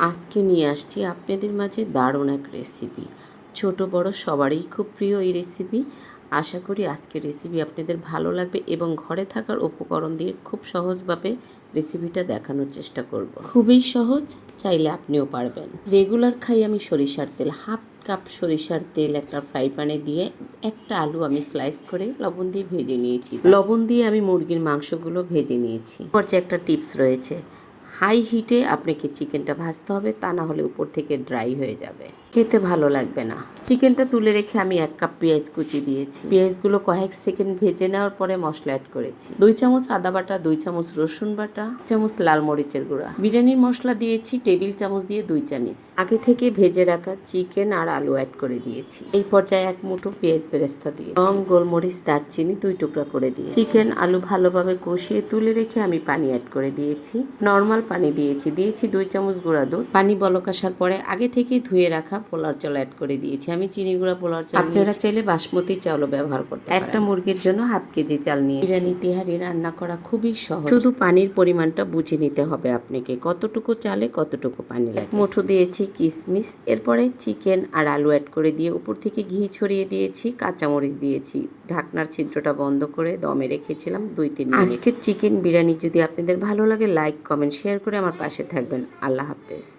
আজকে নিয়ে আসছি আপনাদের মাঝে দারুণ এক রেসিপি ছোট, বড়, সবারই খুব প্রিয় এই রেসিপি আশা করি আজকের রেসিপি আপনাদের ভালো লাগবে এবং ঘরে থাকার উপকরণ দিয়ে খুব সহজভাবে রেসিপিটা দেখানোর চেষ্টা করব। খুবই সহজ, চাইলে আপনিও পারবেন। রেগুলার খাই আমি সরিষার তেল। হাফ কাপ সরিষার তেল একটা ফ্রাই প্যানে দিয়ে একটা আলু আমি স্লাইস করে লবণ দিয়ে ভেজে নিয়েছি। লবণ দিয়ে আমি মুরগির মাংসগুলো ভেজে নিয়েছি। পর্যায়ে একটা টিপস রয়েছে। হাই হিটে আপনাকে চিকেনটা ভাজতে হবে, তা না হলে উপর থেকে ড্রাই হয়ে যাবে। খেতে ভালো লাগবে না। চিকেনটা তুলে রেখে আমি এক কাপ পেঁয়াজ কুচি দিয়েছি। পেঁয়াজগুলো কয়েক সেকেন্ড ভেজে নেওয়ার পরে মশলা অ্যাড করেছি। দুই চামচ আদা বাটা, দুই চামচ রসুন বাটা চামচ লাল মরিচের গুঁড়া। বিরিয়ানির মশলা দিয়েছি টেবিল চামচ দিয়ে দুই চামচ। আগে থেকে ভেজে রাখা চিকেন আর আলু অ্যাড করে দিয়েছি। এই পর্যায়ে এক মুঠো পেঁয়াজ বেরেস্তা দিয়ে লং গোলমরিচ, দারচিনি দুই টুকরা করে দিয়েছি। চিকেন আলু ভালোভাবে কষিয়ে তুলে রেখে আমি পানি অ্যাড করে দিয়েছি। নর্মাল পানি দিয়েছি। দিয়েছি দুই চামচ গুঁড়া দুধ। পানি বলক আসার পরে আগে থেকে ধুয়ে রাখা পোলার চাল অ্যাড করে দিয়েছি। আমি চিনি গুঁড়া পোলার চাল আপনারা চাইলে বাসমতি চালও ব্যবহার করতে একটা মুরগির জন্য হাফ কেজি চাল নিয়ে বিরিয়ানি তিহারি রান্না করা খুবই সহজ। শুধু পানির পরিমাণটা বুঝে নিতে হবে আপনাকে। কতটুকু চালে কতটুকু পানি লাগে। মুঠো দিয়েছি কিশমিশ এরপরে চিকেন আর আলু অ্যাড করে দিয়ে উপর থেকে ঘি ছড়িয়ে দিয়েছি কাঁচামরিচ দিয়েছি। ঢাকনার ছিদ্রটা বন্ধ করে দমে রেখেছিলাম দুই তিন। আজকের চিকেন বিরিয়ানি যদি আপনাদের ভালো লাগে লাইক কমেন্ট শেয়ার করে আমার পাশে থাকবেন। আল্লাহ হাফেজ।